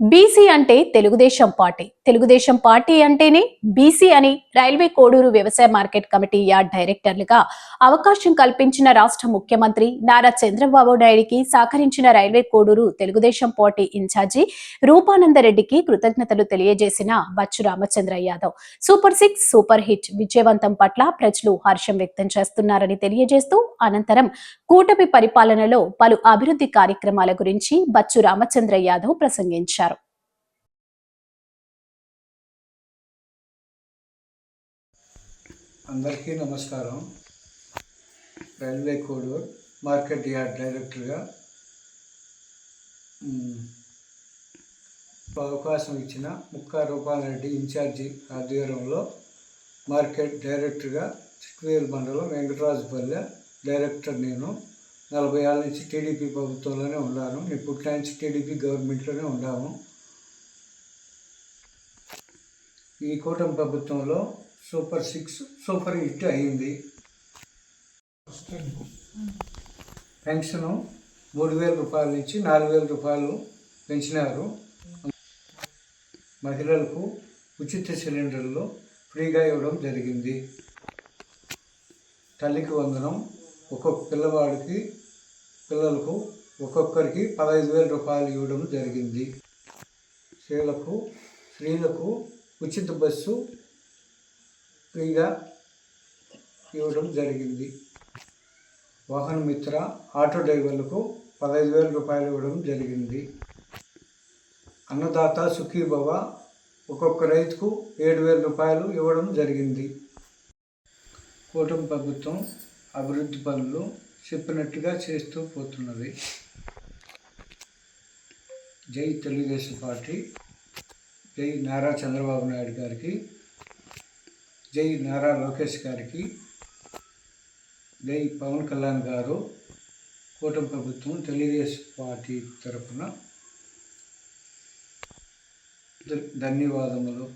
BC అంటే Telugu Desam party. Telugu Desam party అంటేనే BC అని రైల్వే కోడూరు వ్యవసాయ మార్కెట్ కమిటీ యార్డ్ డైరెక్టర్లుగా అవకాశం కల్పించిన రాష్ట్ర ముఖ్యమంత్రి నారా చంద్రబాబు నాయుడికి సహకరించిన railway Koduru Telugu Desam party incharge రూపానందరెడ్డికి కృతజ్ఞతలు తెలియజేసిన Bachchu Ramachandra Yadav. Super six super hit విజయవంతం పట్ల ప్రజలు హర్షం వ్యక్తం చేస్తున్నారని తెలియజేస్తూ అనంతరం కూటమి పరిపాలనలో పలు అభివృద్ధి కార్యక్రమాల గురించి బచ్చు రామచంద్ర యాదవ్ ప్రసంగించారు. అందరికీ నమస్కారం. రైల్వే కోడూర్ మార్కెట్ యార్డ్ డైరెక్టర్గా అవకాశం ఇచ్చిన ముక్కా రూపాలరెడ్డి ఇన్ఛార్జి ఆధ్వర్యంలో మార్కెట్ డైరెక్టర్గా చిట్వేలు మండలం వెంకటరాజుపల్లె డైరెక్టర్ నేను నలభై ఏళ్ళ నుంచి టీడీపీ ప్రభుత్వంలోనే ఉన్నాను. నేను పుట్టిన నుంచి టీడీపీ గవర్నమెంట్లోనే ఉన్నాము. ఈ కూటమి ప్రభుత్వంలో సూపర్ సిక్స్ సూపర్ హిట్ అయింది. పెన్షన్ మూడు వేల రూపాయల నుంచి నాలుగు వేల రూపాయలు పెంచినారు. మహిళలకు ఉచిత సిలిండర్లు ఫ్రీగా ఇవ్వడం జరిగింది. తల్లికి వందనం ఒక్కొక్క పిల్లవాడికి పిల్లలకు ఒక్కొక్కరికి పదహైదు వేల రూపాయలు ఇవ్వడం జరిగింది. స్త్రీలకు స్త్రీలకు ఉచిత బస్సు ఫ్రీగా ఇవ్వడం జరిగింది. వాహన మిత్ర ఆటో డ్రైవర్లకు పదహైదు వేల రూపాయలు ఇవ్వడం జరిగింది. అన్నదాత సుఖీభవ ఒక్కొక్క రైతుకు ఏడు వేల రూపాయలు ఇవ్వడం జరిగింది. కూటమి ప్రభుత్వం అభివృద్ధి పనులు చెప్పినట్టుగా చేస్తూ పోతున్నది. జై తెలుగుదేశం పార్టీ జై నారా చంద్రబాబు నాయుడు గారికి జై నారా లోకేష్ గారికి జై పవన్ కళ్యాణ్ గారు కూటమి ప్రభుత్వం తెలుగుదేశం పార్టీ తరఫున ధన్యవాదములు.